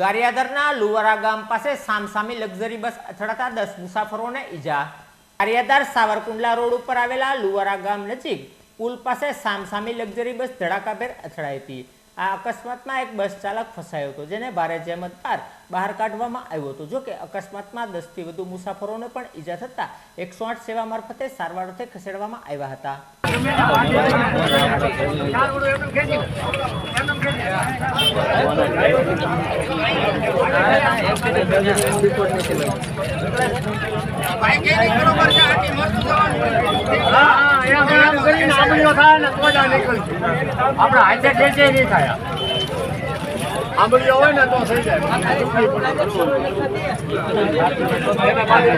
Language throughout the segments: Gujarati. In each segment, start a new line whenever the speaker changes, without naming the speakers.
ગારિયાદરના લુવારા ગામ પાસે સામસામી લક્ઝરી બસ અથડાતા દસ મુસાફરોને ઈજા. ગારિયાદાર સાવરકુંડલા રોડ ઉપર આવેલા લુવારા ગામ નજીક પુલ પાસે સામસામી લક્ઝરી બસ ધડાકાભેર અથડાઈ હતી. આ અકસ્માતમાં એક બસ ચાલક ફસાયો હતો, જેને ભારે જહેમત બાદ બહાર કાઢવામાં આવ્યો હતો. જોકે અકસ્માતમાં દસથી વધુ મુસાફરોને પણ ઈજા થતા એકસો આઠ સેવા મારફતે સારવાર અર્થે ખસેડવામાં આવ્યા હતા.
આપણે હાથે ખેંચે નહીં થાય. આંબળીઓ હોય ને તો થઈ જાય. એના માટે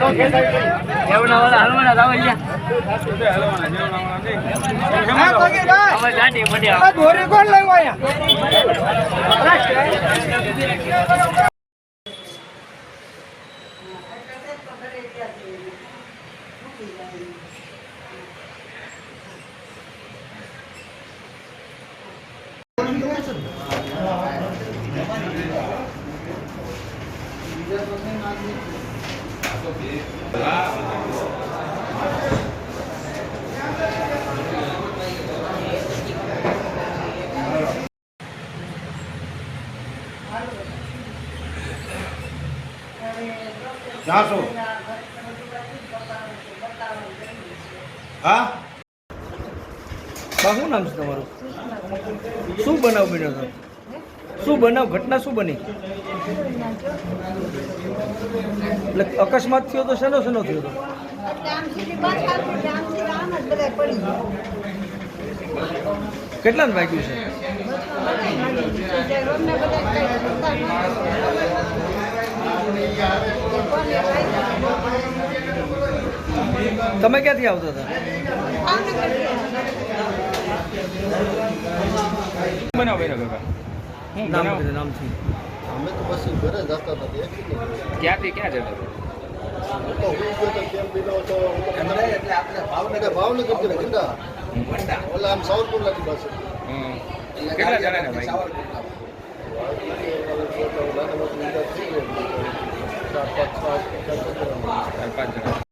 જાશો હા
શું નામ છે તમારું? શું બનાવ બન્યો શું બનાવ? ઘટના શું બની? એટલે અકસ્માત થયો તો શેનો શેનો થયો હતો
કેટલા
ને વાગ્યું છે? તમે ક્યાંથી આવતા હતા?
બનાવ
નામ નામથી.
અમે તો પછી ઘરે જતા નથી.
ક્યાંથી ક્યાં જતા
હું તો હુઈ ગયો તો કેમ બીનો તો ભાવનગર ભાવનગરથી ગંડા ઓલા આમ સાવરકુંડલાની પાસે
કેટલા જણાને ભાઈ
ચાર પાંચ છ
ચાર પાંચ જણા